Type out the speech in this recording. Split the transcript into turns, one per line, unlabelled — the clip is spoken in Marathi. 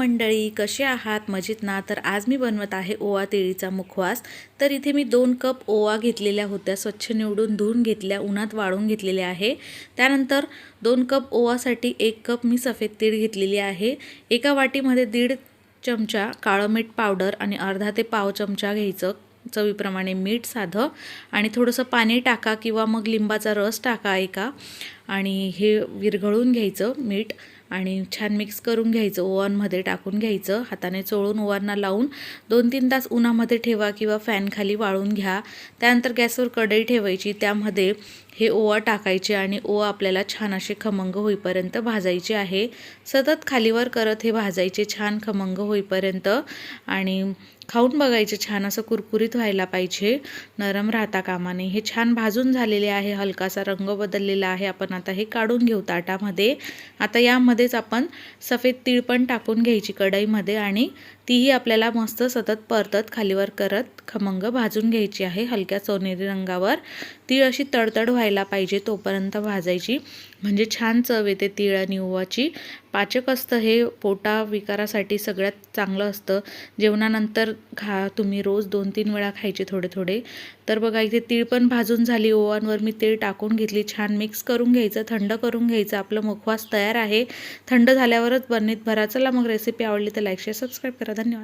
मंडळी कसे आहात? मजेत ना? तर आज मी बनवत आहे ओवा तेळीचा मुखवास. तर इथे मी दोन कप ओवा घेतलेल्या होत्या स्वच्छ निवडून धुवून घेतल्या उन्हात वाळून घेतलेल्या आहे. त्यानंतर दोन कप ओवासाठी एक कप मी सफेद तीळ घेतलेली आहे. एका वाटीमध्ये दीड चमचा काळं मीठ पावडर आणि अर्धा ते पाव चमचा घ्यायचं चवीप्रमाणे मीठ साधं. आणि थोडंसं पाणी टाका किंवा मग लिंबाचा रस टाका एका. आणि हे विरघळून घ्यायचं मीठ आणि छान मिक्स करून घ्यायचं ओव्हनमध्ये टाकून घ्यायचं. हाताने चोळून ओव्हनला लावून दोन तीन तास उन्हामध्ये ठेवा किंवा फॅनखाली वाळून घ्या. त्यानंतर गॅसवर कढई ठेवायची. त्यामध्ये हे ओवा टाकायचे आणि ओवा आपल्याला छान असे खमंग होईपर्यंत भाजायचे आहे. सतत खालीवर करत हे भाजायचे छान खमंग होईपर्यंत आणि खाऊन बघायचे छान असं कुरकुरीत व्हायला पाहिजे. नरम राहता कामाने हे छान भाजून झालेले आहे. हलकासा रंग बदललेला आहे. आपण आता हे काढून घेऊ ताटामध्ये. आता यामध्येच आपण सफेद तीळ पण टाकून घ्यायची कढईमध्ये आणि तीही आपल्याला मस्त सतत परतत खालीवर करत खमंग भाजून घ्यायची आहे हलक्या सोनेरी रंगावर. तीळ अशी तडतड व्हायला पाहिजे तोपर्यंत भाजायची. म्हणजे छान चव येते तीळ आणि उवाची पाचक असतं हे पोटा विकारासाठी सगळ्यात चांगलं असतं. जेवणानंतर खा तुम्ही रोज दोन तीन वेळा खायचे थोडे थोडे तर बघा इथे तीळ पण भाजून झाली ओव्हनवर मी तीळ टाकून घेतली. छान मिक्स करून घ्यायचं थंड करून घ्यायचं. आपलं मुखवास तयार आहे. थंड झाल्यावरच बरणीत भरा. चला मग रेसिपी आवडली तर लाईक शेअर सबस्क्राईब करा. धन्यवाद.